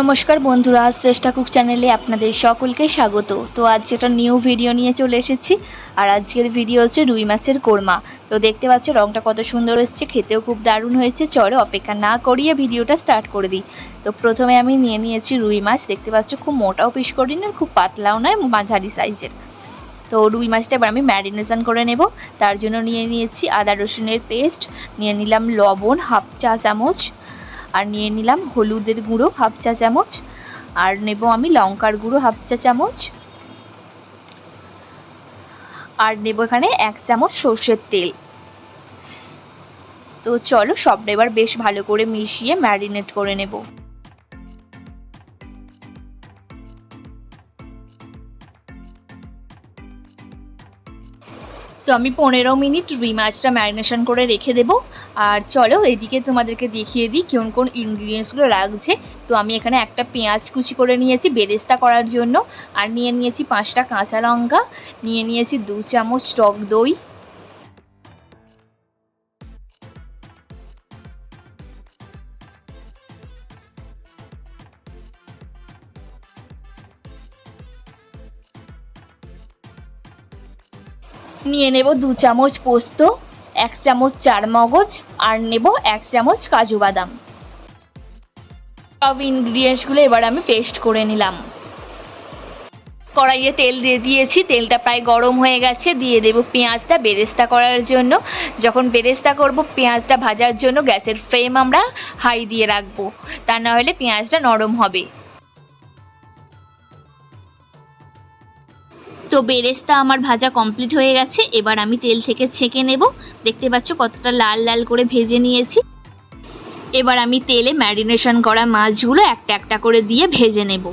নমস্কার বন্ধুরা চেষ্টা কুক চ্যানেলে আপনাদের সকলকে স্বাগত। তো আজ একটা নিউ ভিডিও নিয়ে চলে এসেছি, আর আজকের ভিডিও হচ্ছে রুই মাছের কোরমা। তো দেখতে পাচ্ছ, রংটা কত সুন্দর এসেছে, খেতেও খুব দারুণ হয়েছে, চলো অপেক্ষা না করিয়ে ভিডিওটা স্টার্ট করে দিই। তো প্রথমে আমি নিয়ে নিয়েছি রুই মাছ, দেখতে পাচ্ছ খুব মোটাও পিস করি না খুব পাতলাও নয়, মাঝারি সাইজের তো রুই মাছটা এবার আমি ম্যারিনেশন করে নেব, তার জন্য নিয়ে নিয়েছি আদা রসুনের পেস্ট নিয়ে নিলাম লবণ হাফ চা চামচ আর নিয়ে নিলাম হলুদের গুঁড়ো হাফ চা চামচ। আর নেব আমি লঙ্কার গুঁড়ো হাফ চা চামচ। আর নেব এখানে এক চামচ সর্ষের তেল। তো চলো সবটা এবার বেশ ভালো করে মিশিয়ে ম্যারিনেট করে নেব। তো আমি পনেরো মিনিট রুই মাছটা ম্যারিনেশন করে রেখে দেব। আর চলো এদিকে তোমাদেরকে দেখিয়ে দিই কোন কোন ইনগ্রিডিয়েন্টসগুলো লাগছে। তো আমি এখানে একটা পেঁয়াজ কুচি করে নিয়েছি বেরেস্তা করার জন্য। আর নিয়ে নিয়েছি পাঁচটা কাঁচা লঙ্কা, নিয়ে নিয়েছি দু চামচ টক দই নিয়ে নেব দু চামচ পোস্ত, এক চামচ চার মগজ আর নেব এক চামচ কাজু বাদাম। সব ইনগ্রিডিয়েন্টসগুলো এবার আমি পেস্ট করে নিলাম। কড়াইয়ে তেল দিয়ে দিয়েছি, তেলটা প্রায় গরম হয়ে গেছে, দিয়ে দেব পেঁয়াজটা বেরেস্তা করার জন্য। যখন বেরেস্তা করব, পেঁয়াজটা ভাজার জন্য গ্যাসের ফ্লেম আমরা হাই দিয়ে রাখব। তা না হলে পেঁয়াজটা নরম হবে। তো বেরেস্তা আমার ভাজা কমপ্লিট হয়ে গেছে। এবার আমি তেল থেকে ছেঁকে নেব। দেখতে পাচ্ছ কতটা লাল লাল করে ভেজে নিয়েছি। এবার আমি তেলে ম্যারিনেশন করা মাছগুলো একটা একটা করে দিয়ে ভেজে নেব।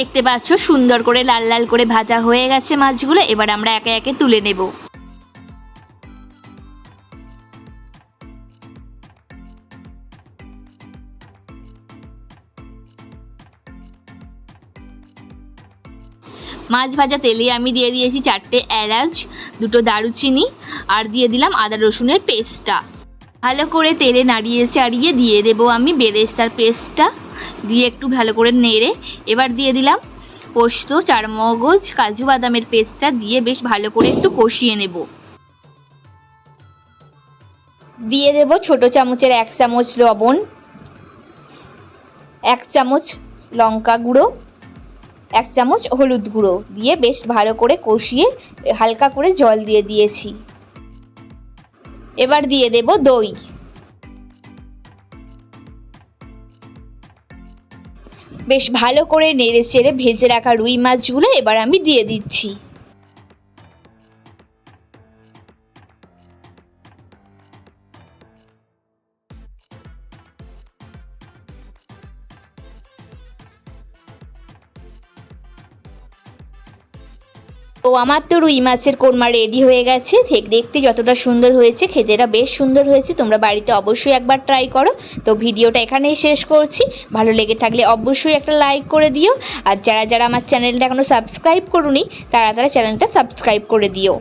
দেখতে পাচ্ছ, সুন্দর করে লাল লাল করে ভাজা হয়ে গেছে মাছগুলো, এবার আমরা একে একে তুলে নেব। মাছ ভাজা তেলে আমি দিয়ে দিয়েছি চারটে এলাচ, দুটো দারুচিনি, আর দিয়ে দিলাম আদা রসুনের পেস্টটা। ভালো করে তেলে নাড়িয়ে চাড়িয়ে দিয়ে দেবো আমি বেরেস্তার পেস্টটা। দিয়ে একটু ভালো করে নেড়ে এবার দিয়ে দিলাম পোস্ত, চারমগজ, কাজু বাদামের পেস্টটা দিয়ে বেশ ভালো করে একটু কষিয়ে নেব। দিয়ে দেব ছোট চামচের এক চামচ লবণ, এক চামচ লঙ্কা গুঁড়ো, এক চামচ হলুদ গুঁড়ো দিয়ে বেশ ভালো করে কষিয়ে হালকা করে জল দিয়ে দিয়েছি। এবার দিয়ে দেব দই। বেশ ভালো করে নেড়ে চেড়ে ভেজে রাখা রুই মাছগুলো এবার আমি দিয়ে দিচ্ছি। তো আমার তো রুই মাছের কোরমা রেডি হয়ে গেছে। ঠিক দেখতে যতটা সুন্দর হয়েছে, খেতেটা বেশ সুন্দর হয়েছে। তোমরা বাড়িতে অবশ্যই একবার ট্রাই করো। তো ভিডিওটা এখানেই শেষ করছি। ভালো লেগে থাকলে অবশ্যই একটা লাইক করে দিও। আর যারা যারা আমার চ্যানেলটা এখনও সাবস্ক্রাইব করুনি, তারা তারা চ্যানেলটা সাবস্ক্রাইব করে দিও।